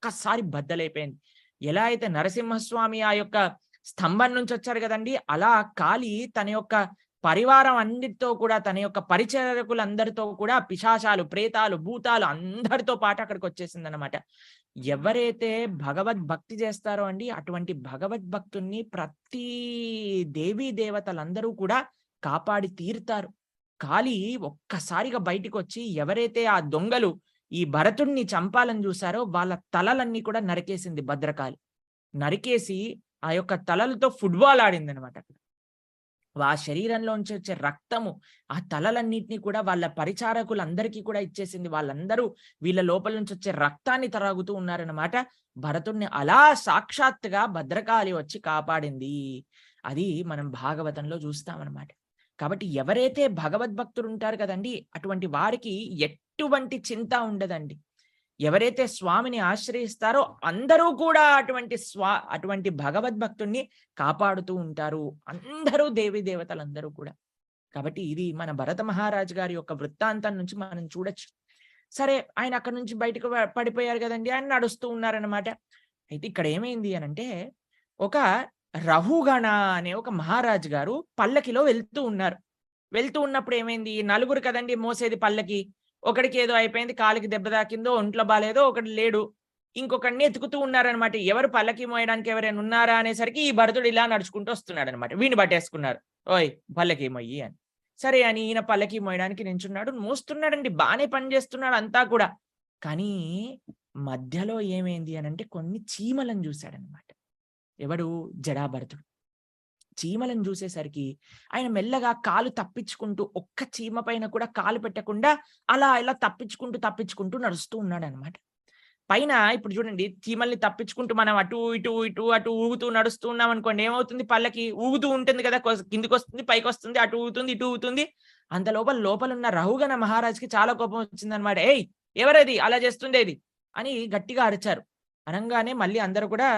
ఒక్కసారి బద్దలైపోయింది. ఎలా అయితే నరసింహస్వామి ఆ యొక్క స్తంభం నుంచి వచ్చారు కదండి అలా కాలి తన యొక్క పరివారం అన్నిటితో కూడా తన యొక్క పరిచరకులందరితో కూడా పిశాచాలు ప్రేతాలు భూతాలు అందరితో పాటు అక్కడికి వచ్చేసింది అనమాట ఎవరైతే భగవద్ భక్తి చేస్తారో అండి అటువంటి భగవద్ భక్తుల్ని ప్రతి దేవీ దేవతలందరూ కూడా కాపాడి తీరుతారు. కాలి ఒక్కసారిగా బయటికి వచ్చి ఎవరైతే ఆ దొంగలు ఈ భరతుణ్ణి చంపాలని చూసారో వాళ్ళ తలలన్నీ కూడా నరికేసింది భద్రకాళి. నరికేసి ఆ యొక్క తలలతో ఫుట్బాల్ ఆడింది అనమాట అక్కడ. ఆ శరీరంలోంచి వచ్చే రక్తము ఆ తలలన్నింటినీ కూడా వాళ్ళ పరిచారకులందరికీ కూడా ఇచ్చేసింది. వాళ్ళందరూ వీళ్ళ లోపల నుంచి వచ్చే రక్తాన్ని తరాగుతూ ఉన్నారనమాట భరతుడిని అలా సాక్షాత్తుగా భద్రకాళి వచ్చి కాపాడింది. అది మనం భాగవతంలో చూస్తామన్నమాట. కాబట్టి ఎవరైతే భగవద్భక్తులు ఉంటారు కదండి అటువంటి వారికి ఎటువంటి చింత ఉండదండి. ఎవరైతే స్వామిని ఆశ్రయిస్తారో అందరూ కూడా అటువంటి స్వా అటువంటి భగవద్భక్తుణ్ణి కాపాడుతూ ఉంటారు. అందరూ దేవి దేవతలందరూ కూడా. కాబట్టి ఇది మన భరత మహారాజు గారి యొక్క వృత్తాంతం నుంచి మనం చూడొచ్చు. సరే ఆయన అక్కడ నుంచి బయటకు పడిపోయారు కదండి ఆయన నడుస్తూ ఉన్నారనమాట అయితే ఇక్కడ ఏమైంది అని అంటే ఒక రహుగణ అనే ఒక మహారాజు గారు పల్లకిలో వెళ్తూ ఉన్నారు. వెళ్తూ ఉన్నప్పుడు ఏమైంది? నలుగురు కదండి మోసేది పల్లకి. ఒకడికి ఏదో అయిపోయింది కాలికి దెబ్బ తాకిందో ఒంట్లో బాగాలేదో ఒకటి లేడు. ఇంకొకడిని ఎతుకుతూ ఉన్నారనమాట ఎవరు పల్లకి మోయడానికి ఎవరైనా ఉన్నారా అనేసరికి ఈ భరతుడు ఇలా నడుచుకుంటూ వస్తున్నాడు అనమాట వీడిని పట్టేసుకున్నారు. ఓయ్ పల్లకి మొయ్యి అని. సరే అని ఈయన పల్లకి మోయడానికి నించున్నాడు. మోస్తున్నాడండి. బాగానే పని చేస్తున్నాడు అంతా కూడా. కానీ మధ్యలో ఏమైంది అని అంటే కొన్ని చీమలను చూశాడనమాట ఎవడు జడాభరతుడు చీమలను చూసేసరికి ఆయన మెల్లగా కాలు తప్పించుకుంటూ ఒక్క చీమ పైన కూడా కాలు పెట్టకుండా అలా ఇలా తప్పించుకుంటూ తప్పించుకుంటూ నడుస్తూ ఉన్నాడు అనమాట పైన ఇప్పుడు చూడండి చీమల్ని తప్పించుకుంటూ మనం అటు ఇటు ఇటు అటు ఊగుతూ నడుస్తూ ఉన్నాం అనుకోండి ఏమవుతుంది? పళ్ళకి ఊగుతూ ఉంటుంది కదా కిందికి వస్తుంది పైకి వస్తుంది అటు ఊగుతుంది ఇటు ఊగుతుంది. అంత లోపల లోపల ఉన్న రహుగణ మహారాజ్కి చాలా కోపం వచ్చింది అనమాట ఏయ్ ఎవరది? అలా చేస్తుండేది అని గట్టిగా అరిచారు. అనగానే మళ్ళీ అందరూ కూడా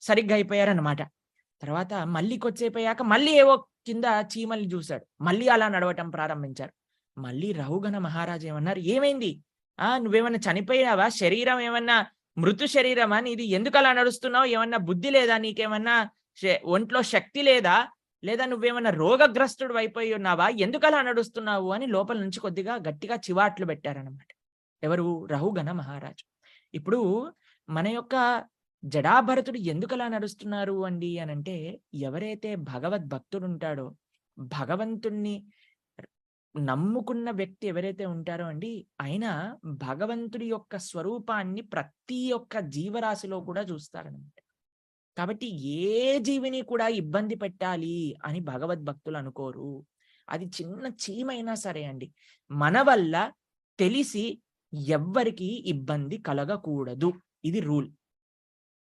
సరిగ్గా అయిపోయారనమాట తర్వాత మళ్ళీ కొచ్చేపోయాక మళ్ళీ ఏవో కింద చీమల్ని చూశాడు. మళ్ళీ అలా నడవటం ప్రారంభించారు. మళ్ళీ రహుగణ మహారాజు ఏమన్నారు ఏమైంది? ఆ నువ్వేమన్నా చనిపోయావా? శరీరం ఏమన్నా మృతు శరీరమా? నీది ఎందుకు అలా నడుస్తున్నావు? ఏమన్నా బుద్ధి లేదా? నీకేమన్నా శ- ఒంట్లో శక్తి లేదా? లేదా నువ్వేమన్నా రోగగ్రస్తుడు అయిపోయి ఉన్నావా? ఎందుకు అలా నడుస్తున్నావు? అని లోపల నుంచి కొద్దిగా గట్టిగా చివాట్లు పెట్టారనమాట ఎవరు? రహుగణ మహారాజు. ఇప్పుడు మన యొక్క జడాభరతుడు ఎందుకలా నడుస్తున్నారు అండి అని అంటే ఎవరైతే భగవద్భక్తుడు ఉంటాడో భగవంతుణ్ణి నమ్ముకున్న వ్యక్తి ఎవరైతే ఉంటారో అండి ఆయన భగవంతుడి యొక్క స్వరూపాన్ని ప్రతి ఒక్క జీవరాశిలో కూడా చూస్తారనమాట. కాబట్టి ఏ జీవిని కూడా ఇబ్బంది పెట్టాలి అని భగవద్భక్తులు అనుకోరు. అది చిన్న చీమైనా సరే అండి. మన వల్ల తెలిసి ఎవ్వరికి ఇబ్బంది కలగకూడదు. ఇది రూల్.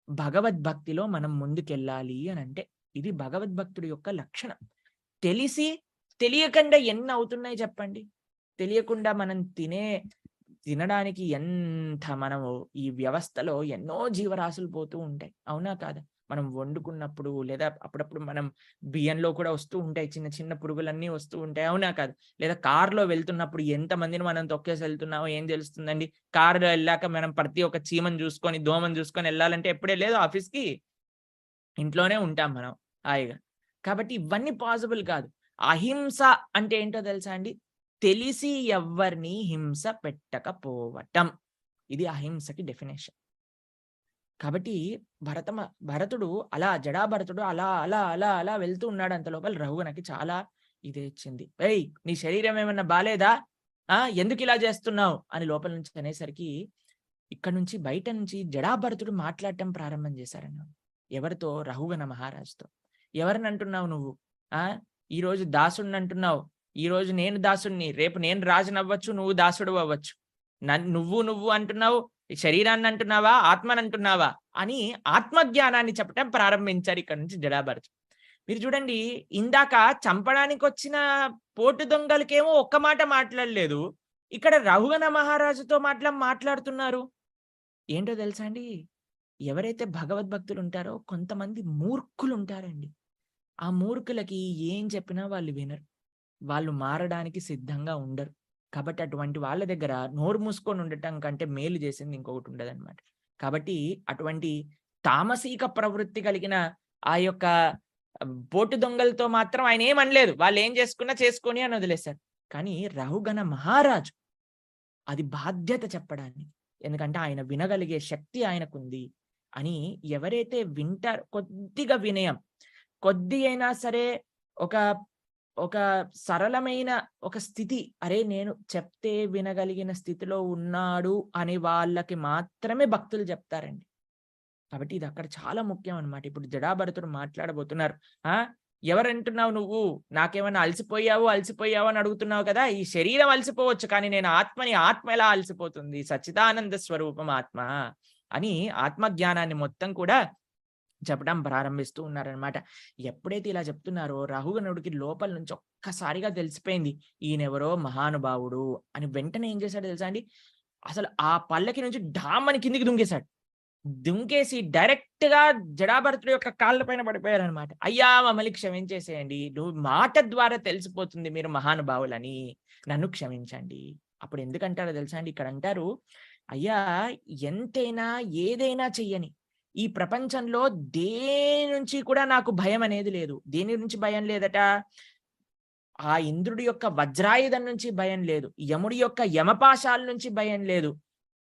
భగవద్భక్తిలో మనం ముందుకెళ్ళాలి అని అంటే ఇది భగవద్భక్తుడి యొక్క లక్షణం. తెలిసి తెలియకుండా ఎన్ని అవుతున్నాయి చెప్పండి? తెలియకుండా మనం తినే తినడానికి ఎంత మనము ఈ వ్యవస్థలో ఎన్నో జీవరాశులు పోతూ ఉంటాయి. అవునా కాదా? మనం వండుకున్నప్పుడు లేదా అప్పుడప్పుడు మనం బియ్యంలో కూడా వస్తూ ఉంటాయి. చిన్న చిన్న పురుగులన్నీ వస్తూ ఉంటాయి. అవునా కాదు? లేదా కారులో వెళ్తున్నప్పుడు ఎంత మందిని మనం తొక్కేసి వెళ్తున్నామో ఏం తెలుస్తుందండి? కారులో వెళ్ళాక మనం ప్రతి ఒక్క చీమను చూసుకొని దోమను చూసుకొని వెళ్ళాలంటే ఎప్పుడే లేదు ఆఫీస్కి? ఇంట్లోనే ఉంటాం మనం. హాయిగా. కాబట్టి ఇవన్నీ పాసిబుల్ కాదు. అహింస అంటే ఏంటో తెలుసా అండి? తెలిసి ఎవ్వరిని హింస పెట్టకపోవటం. ఇది అహింసకి డెఫినేషన్ కాబట్టి భరతమ భరతుడు అలా జడాభరతుడు అలా అలా అలా అలా వెళ్తూ ఉన్నాడు అంత లోపల రఘువనకి చాలా ఇది ఇచ్చింది. ఏయ్ నీ శరీరం ఏమన్నా బాలేదా? ఆ ఎందుకు ఇలా చేస్తున్నావు? అని లోపల నుంచి అనేసరికి ఇక్కడ నుంచి బయట నుంచి జడాభరతుడు మాట్లాడటం ప్రారంభం చేశారన్న ఎవరితో? రఘువన మహారాజుతో. ఎవరిని అంటున్నావు నువ్వు? ఆ ఈ రోజు దాసుడిని అంటున్నావు. ఈ రోజు నేను దాసుడిని రేపు నేను రాజునవ్వచ్చు నువ్వు దాసుడు అవ్వచ్చు నన్ను నువ్వు నువ్వు అంటున్నావు శరీరాన్ని అంటున్నావా ఆత్మని అంటున్నావా అని ఆత్మజ్ఞానాన్ని చెప్పటం ప్రారంభించారు ఇక్కడ నుంచి జడాభరతు. మీరు చూడండి ఇందాక చంపడానికి వచ్చిన పోటు దొంగలకేమో ఒక్క మాట మాట్లాడలేదు. ఇక్కడ రఘువన మహారాజుతో మాట్లా మాట్లాడుతున్నారు. ఏంటో తెలుసా అండి? ఎవరైతే భగవద్భక్తులు ఉంటారో కొంతమంది మూర్ఖులు ఉంటారండి ఆ మూర్ఖులకి ఏం చెప్పినా వాళ్ళు వినరు. వాళ్ళు మారడానికి సిద్ధంగా ఉండరు. కాబట్టి అటువంటి వాళ్ళ దగ్గర నోరు మూసుకొని ఉండటం కంటే మేలు చేసింది ఇంకొకటి ఉండదన్నమాట. కాబట్టి అటువంటి తామసీక ప్రవృత్తి కలిగిన ఆ యొక్క బోటు దొంగలతో మాత్రం ఆయన ఏమనలేదు వాళ్ళు ఏం చేసుకున్నా చేసుకొని అని వదిలేశారు. కానీ రాహుగణ మహారాజు అది బాధ్యత చెప్పడానికి ఎందుకంటే ఆయన వినగలిగే శక్తి ఆయనకుంది అని ఎవరైతే వింటారు కొద్దిగా వినయం. కొద్ది అయినా సరే ఒక ఒక సరళమైన ఒక స్థితి అరే నేను చెప్తే వినగలిగిన స్థితిలో ఉన్నాడు అని వాళ్ళకి మాత్రమే భక్తులు చెప్తారండి. కాబట్టి ఇది అక్కడ చాలా ముఖ్యం అన్నమాట. ఇప్పుడు జడాభరతుడు మాట్లాడబోతున్నారు. ఆ? ఎవరంటున్నావు నువ్వు? నాకేమైనా అలసిపోయావు అలసిపోయావు అని అడుగుతున్నావు కదా? ఈ శరీరం అలసిపోవచ్చు కానీ నేను ఆత్మని ఆత్మ ఎలా అలసిపోతుంది? సచ్చిదానంద స్వరూపం ఆత్మ అని ఆత్మజ్ఞానాన్ని మొత్తం కూడా చెప్పడం ప్రారంభిస్తూ ఉన్నారనమాట ఎప్పుడైతే ఇలా చెప్తున్నారో రాహుగణుడికి లోపల నుంచి ఒక్కసారిగా తెలిసిపోయింది ఈయనెవరో మహానుభావుడు అని వెంటనే ఏం చేశాడో తెలుసా అండి? అసలు ఆ పల్లకి నుంచి డామని కిందికి దుంకేశాడు. దుంకేసి డైరెక్ట్గా జడాభరతుడు యొక్క కాళ్ళ పైన పడిపోయారు అనమాట అయ్యా మమ్మల్ని క్షమించేసేయండి. నువ్వు మాట ద్వారా తెలిసిపోతుంది మీరు మహానుభావులని. నన్ను క్షమించండి. అప్పుడు ఎందుకంటారో తెలుసా అండి? ఇక్కడ అంటారు అయ్యా ఎంతైనా ఏదైనా చెయ్యని ఈ ప్రపంచంలో దేని నుంచి కూడా నాకు భయం అనేది లేదు. దేని నుంచి భయం లేదట? ఆ ఇంద్రుడి యొక్క వజ్రాయుధం నుంచి భయం లేదు. యముడి యొక్క యమపాశాల నుంచి భయం లేదు.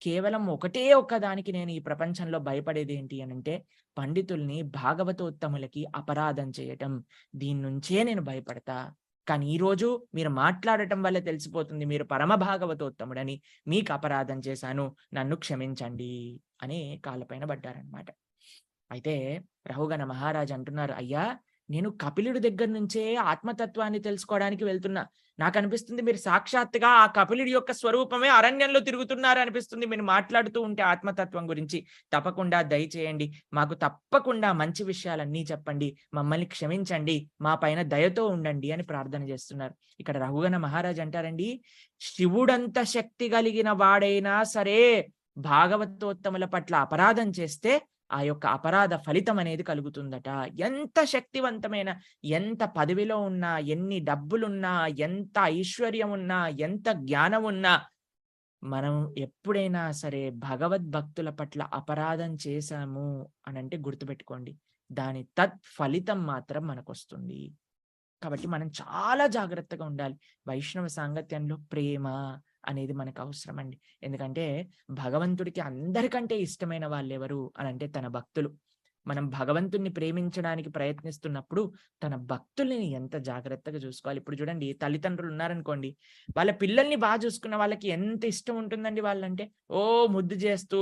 కేవలం ఒకటే ఒక్క దానికి నేను ఈ ప్రపంచంలో భయపడేది ఏంటి అని అంటే పండితుల్ని భాగవతోత్తములకి అపరాధం చేయటం. దీని నుంచే నేను భయపడతా. కానీ ఈ రోజు మీరు మాట్లాడటం వల్ల తెలిసిపోతుంది మీరు పరమ భాగవతోత్తముడని మీకు అపరాధం చేశాను నన్ను క్షమించండి అని కాళ్ళపైన పడ్డారనమాట అయితే రహుగణ మహారాజ్ అంటున్నారు అయ్యా నేను కపిలుడి దగ్గర నుంచే ఆత్మతత్వాన్ని తెలుసుకోవడానికి వెళ్తున్నా. నాకు అనిపిస్తుంది మీరు సాక్షాత్తుగా ఆ కపిలుడి యొక్క స్వరూపమే అరణ్యంలో తిరుగుతున్నారు అనిపిస్తుంది మీరు మాట్లాడుతూ ఉంటే ఆత్మతత్వం గురించి. తప్పకుండా దయచేయండి. మాకు తప్పకుండా మంచి విషయాలన్నీ చెప్పండి. మమ్మల్ని క్షమించండి. మా పైన దయతో ఉండండి అని ప్రార్థన చేస్తున్నారు. ఇక్కడ రఘుగణ మహారాజ్ అంటారండి శివుడంత శక్తి కలిగిన వాడైనా సరే భాగవతోత్తముల పట్ల అపరాధం చేస్తే ఆ యొక్క అపరాధ ఫలితం అనేది కలుగుతుందట. ఎంత శక్తివంతమైన ఎంత పదవిలో ఉన్నా ఎన్ని డబ్బులున్నా ఎంత ఐశ్వర్యం ఉన్నా ఎంత జ్ఞానం ఉన్నా మనం ఎప్పుడైనా సరే భగవద్భక్తుల పట్ల అపరాధం చేశాము అని అంటే గుర్తుపెట్టుకోండి. దాని తత్ ఫలితం మాత్రం మనకు వస్తుంది కాబట్టి మనం చాలా జాగ్రత్తగా ఉండాలి. వైష్ణవ సాంగత్యంలో ప్రేమ అనేది మనకు అవసరం అండి ఎందుకంటే భగవంతుడికి అందరికంటే ఇష్టమైన వాళ్ళు ఎవరు అని అంటే తన భక్తులు. మనం భగవంతుణ్ణి ప్రేమించడానికి ప్రయత్నిస్తున్నప్పుడు తన భక్తుల్ని ఎంత జాగ్రత్తగా చూసుకోవాలి. ఇప్పుడు చూడండి తల్లిదండ్రులు ఉన్నారనుకోండి వాళ్ళ పిల్లల్ని బాగా చూసుకున్న వాళ్ళకి ఎంత ఇష్టం ఉంటుందండి వాళ్ళంటే ఓ ముద్దు చేస్తూ